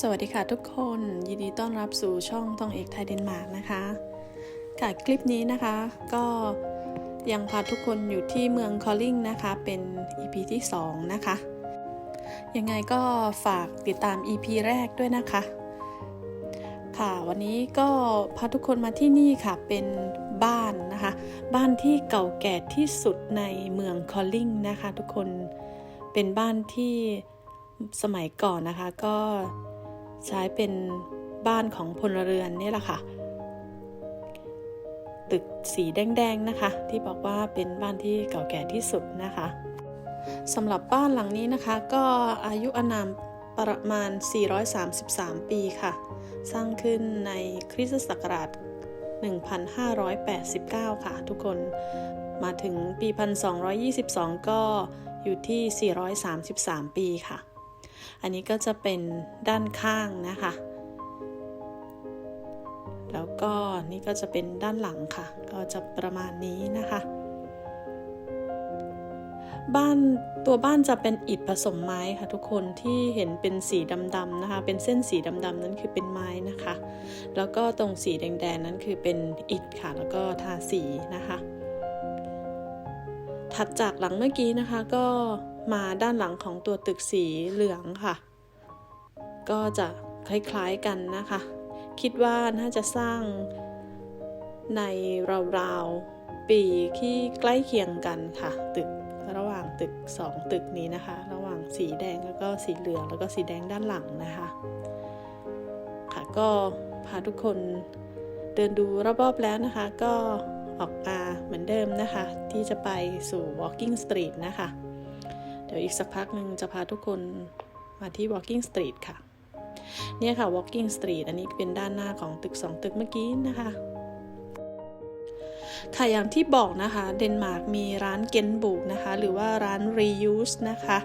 สวัสดีค่ะทุกคนยินดีต้อนรับสู่ช่องตองเอกไทยเดนมาร์กนะคะค่ะคลิปนี้นะคะก็ยังพาทุกคนอยู่ที่เมืองคอลลิงนะคะ เป็น EP ที่ 2 นะคะ ยังไงก็ฝากติดตาม EP แรกด้วยนะคะ ค่ะวันนี้ก็พาทุกคนมาที่นี่ค่ะเป็นบ้านนะคะ บ้านที่เก่าแก่ที่สุดในเมืองคอลลิงนะคะ ทุกคนเป็นบ้านที่สมัยก่อนนะคะก็ ใช้เป็นบ้านของพลเรือนนี่แหละค่ะ ตึกสีแดงๆนะคะ ที่บอกว่าเป็นบ้านที่เก่าแก่ที่สุดนะคะสำหรับบ้านหลังนี้นะคะ ก็อายุอานามประมาณ 433 ปีค่ะ สร้างขึ้นในคริสตศักราช 1589 ค่ะ ทุกคนมาถึงปี 1222 ก็อยู่ที่ 433 ปีค่ะ อันนี้ก็จะเป็นด้านข้างนะคะ แล้วก็นี่ก็จะเป็นด้านหลังค่ะ ก็จะประมาณนี้นะคะ บ้านตัวบ้านจะเป็นอิฐผสมไม้ค่ะทุกคนที่เห็นเป็นสีดำๆนะคะ เป็นเส้นสีดำๆนั้นคือเป็นไม้นะคะ แล้วก็ตรงสีแดงๆนั้นคือเป็นอิฐค่ะ แล้วก็ทาสีนะคะถัดจากหลังเมื่อกี้นะคะก็ มาด้านหลังของตัวตึกสีเหลืองค่ะ ก็จะคล้ายๆกันนะคะ คิดว่าน่าจะสร้างในราวๆปีที่ใกล้เคียงกันค่ะ ตึกระหว่างตึก 2 ตึกนี้นะคะ ระหว่างสีแดงแล้วก็สีเหลืองแล้วก็สีแดงด้านหลังนะคะ ค่ะก็พาทุกคนเดินดูรอบๆแล้วนะคะ ก็ออกมาเหมือนเดิมนะคะ ที่จะไปสู่ Walking Street นะคะ ดี๋ยวอีกสักพักหนึ่งจะพาทุกคนมาที่ Walking Street ค่ะ เนี่ยค่ะ Walking Street อันนี้เป็นด้านหน้าของตึก 2 ตึกเมื่อกี้นะคะค่ะอย่างที่บอกนะคะเดนมาร์กมีร้านเกนบุกนะคะ หรือว่าร้าน reuse นะคะ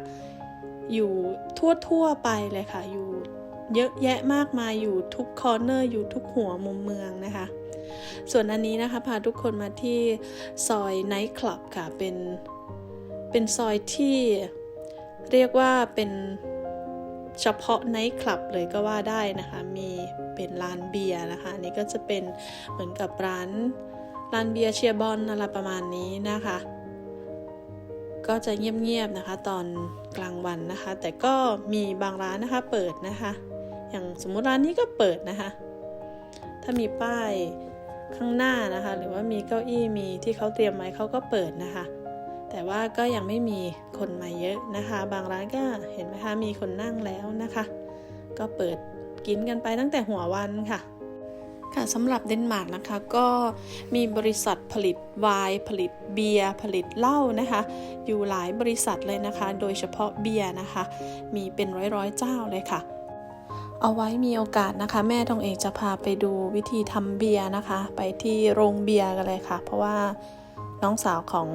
อยู่ทั่วๆไปเลยค่ะ อยู่เยอะแยะมากมายอยู่ทุกคอร์เนอร์อยู่ทุกหัวมุมเมืองนะคะ ส่วนอันนี้นะคะพาทุกคนมาที่ซอยไนท์คลับค่ะ เป็นเป็นซอยที่ เรียกว่าเป็นเฉพาะไนท์คลับเลยก็ว่าได้นะคะ มีเป็นร้านเบียร์นะคะนนี่ก็จะเป็นเหมือนกับร้านร้านเบียร์เชียร์บอลอะไรประมาณนี้นะคะ ก็จะเงียบๆนะคะ ตอนกลางวันนะคะ แต่ก็มีบางร้านนะคะเปิดนะคะ อย่างสมมุติร้านนี้ก็เปิดนะคะ ถ้ามีป้ายข้างหน้านะคะ หรือว่ามีเก้าอี้มีที่เขาเตรียมไว้เขาก็เปิดนะคะ แต่ว่าก็ยังไม่มีคนมาเยอะนะคะ บางร้านก็เห็นไหมคะมีคนนั่งแล้วนะคะ ก็เปิดกินกันไปตั้งแต่หัววันค่ะค่ะสำหรับเดนมาร์กนะคะก็มีบริษัทผลิตไวน์ผลิตเบียร์ผลิตเหล้านะคะ อยู่หลายบริษัทเลยนะคะ โดยเฉพาะเบียร์นะคะ มีเป็นร้อยๆเจ้าเลยค่ะ เอาไว้มีโอกาสนะคะ แม่ทองเอกจะพาไปดูวิธีทำเบียร์นะคะ ไปที่โรงเบียร์กันเลยค่ะ เพราะว่าน้องสาวของ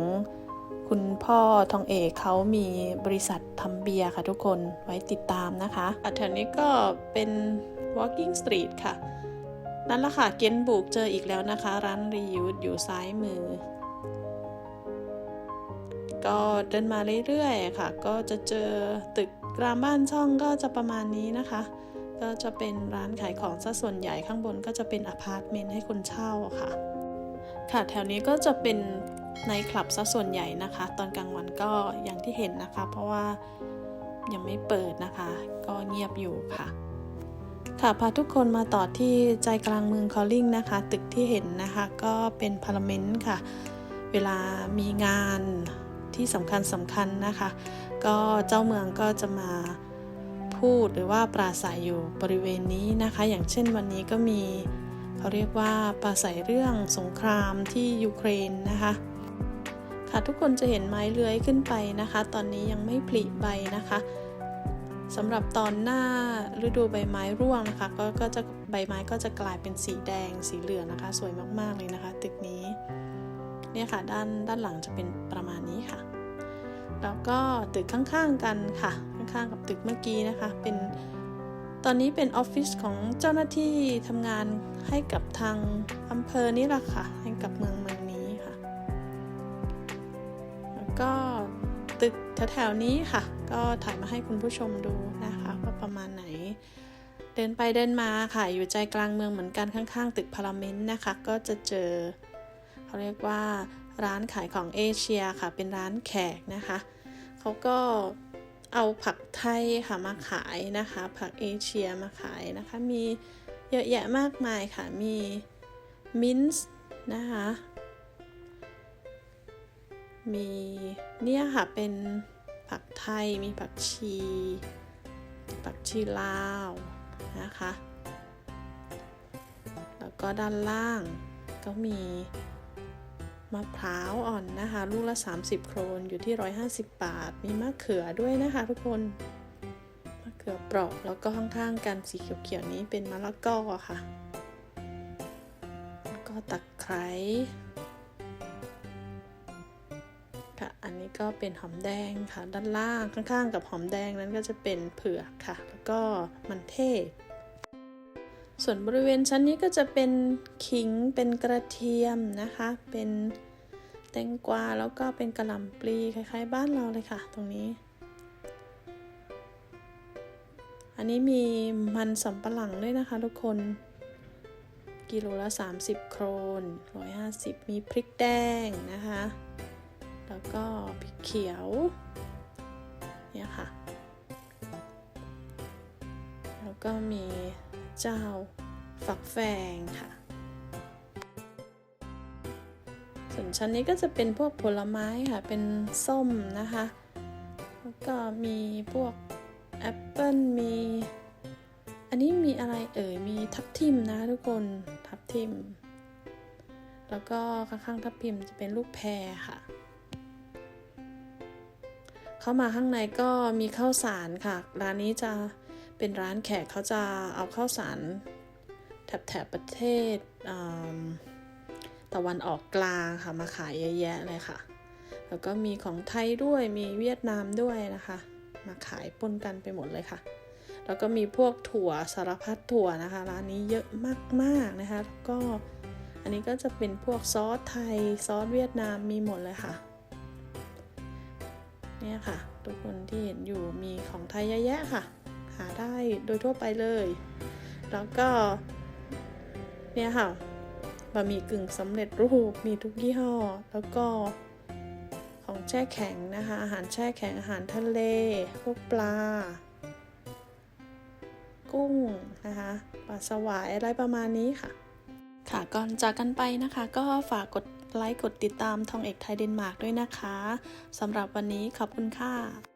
คุณพ่อทองเอกเขามีบริษัททำเบียร์ค่ะทุกคนไว้ติดตามนะคะอะแถวนี้ก็เป็น walking street ค่ะ นั่นละค่ะ เกนบุกเจออีกแล้วนะคะ ร้านรียูดอยู่ซ้ายมือ ก็เดินมาเรื่อยๆค่ะ ก็จะเจอตึกรามบ้านช่องก็จะประมาณนี้นะคะ ก็จะเป็นร้านขายของซะส่วนใหญ่ข้างบนก็จะเป็นอพาร์ตเมนต์ให้คนเช่าค่ะ ค่ะแถวนี้ก็จะเป็น ในคลับซะส่วนใหญ่นะคะ ตอนกลางวันก็อย่างที่เห็นนะคะ เพราะว่ายังไม่เปิดนะคะ ก็เงียบอยู่ค่ะ ค่ะพาทุกคนมาต่อที่ใจกลางเมืองคอลลิงนะคะ ตึกที่เห็นนะคะก็เป็นพาร์เมนต์ค่ะ เวลามีงานที่สำคัญสำคัญนะคะ ก็เจ้าเมืองก็จะมาพูดหรือว่าปราศัยอยู่บริเวณนี้นะคะ อย่างเช่นวันนี้ก็มีเขาเรียกว่าปราศัยเรื่องสงครามที่ยูเครนนะคะ ค่ะ ทุกคนจะเห็นไม้เลื้อยขึ้นไปนะคะ ตอนนี้ยังไม่ผลิใบนะคะสำหรับตอนหน้าฤดูใบไม้ร่วงนะคะก็ก็จะใบไม้ก็จะกลายเป็นสีแดงสีเหลืองนะคะ สวยมากๆเลยนะคะ ตึกนี้เนี่ยค่ะด้านด้านหลังจะเป็นประมาณนี้ค่ะ แล้วก็ตึกข้างๆกันค่ะ ข้างๆกับตึกเมื่อกี้นะคะ เป็นตอนนี้เป็นออฟฟิศของเจ้าหน้าที่ทำงานให้กับทางอำเภอนี่แหละค่ะให้กับเมืองเมืองนี้ค่ะแล้ว ก็ตึกแถวๆนี้ค่ะ ก็ถ่ายมาให้คุณผู้ชมดูนะคะว่าประมาณไหน เดินไปเดินมาค่ะอยู่ใจกลางเมืองเหมือนกันข้างๆ ตึกพาราเมนต์นะคะ ก็จะเจอเขาเรียกว่าร้านขายของเอเชียค่ะ เป็นร้านแขกนะคะเขาก็เอาผักไทยค่ะมาขายนะคะ ผักเอเชียมาขายนะคะ มีเยอะแยะมากมายค่ะ มี มินส์นะคะ มีเนี่ยค่ะเป็นผักไทยมีผักชี ผักชีลาวนะคะ แล้วก็ด้านล่างก็มีมะพร้าวอ่อนนะคะ ลูกละ 30 โครนอยู่ที่ 150 บาท มีมะเขือด้วยนะคะทุกคน มะเขือเปราะแล้วก็ข้างๆกันสีเขียวๆนี้เป็นมะละกอค่ะ แล้วก็ตะไคร้ ค่ะ อันนี้ก็เป็นหอมแดงค่ะ ด้านล่างข้างๆ กับหอมแดงนั้นก็จะเป็นเผือกค่ะ แล้วก็มันเทศ ส่วนบริเวณชั้นนี้ก็จะเป็นขิงเป็นกระเทียมนะคะ เป็นแตงกวาแล้วก็เป็นกระหล่ำปลีคล้ายๆ บ้านเราเลยค่ะ ตรงนี้ อันนี้มีมันสำปะหลังด้วยนะคะ ทุกคนกิโลละ 30 โครน150 มีพริกแดงนะคะ แล้วก็พริกเขียว เนี่ยค่ะ แล้วก็มีเจ้าฝักแฟงค่ะ ส่วนชั้นนี้ก็จะเป็นพวกผลไม้ค่ะ เป็นส้มนะคะ แล้วก็มีพวกแอปเปิลมี อันนี้มีอะไรเอ่ย มีทับทิมนะทุกคน ทับทิม แล้วก็ข้างๆทับทิมจะเป็นลูกแพรค่ะ เข้ามาข้างในก็มีข้าวสารค่ะ ร้านนี้จะเป็นร้านแขกเขาจะเอาข้าวสารแถบแถบประเทศตะวันออกกลางค่ะมาขายเยอะแยะเลยค่ะ แล้วก็มีของไทยด้วยมีเวียดนามด้วยนะคะ มาขายปนกันไปหมดเลยค่ะ แล้วก็มีพวกถั่วสารพัดถั่วนะคะ ร้านนี้เยอะมากๆนะคะแล้วก็อันนี้ก็จะเป็นพวกซอสไทยซอสเวียดนามมีหมดเลยค่ะ เนี่ยค่ะ ทุกคนที่เห็นอยู่มีของไทยเยอะแยะค่ะ หาได้โดยทั่วไปเลย แล้วก็ เนี่ยค่ะบะหมี่กึ่งสำเร็จรูปมีทุกยี่ห้อ แล้วก็ของแช่แข็งนะคะ อาหารแช่แข็งอาหารทะเล พวกปลา กุ้งนะคะปลาสวายอะไรประมาณนี้ค่ะ ค่ะก่อนจากกันไปนะคะ ก็ฝากกด ไลค์ กดติดตามทองเอกไทยเดนมาร์กด้วยนะคะสำหรับวันนี้ขอบคุณค่ะ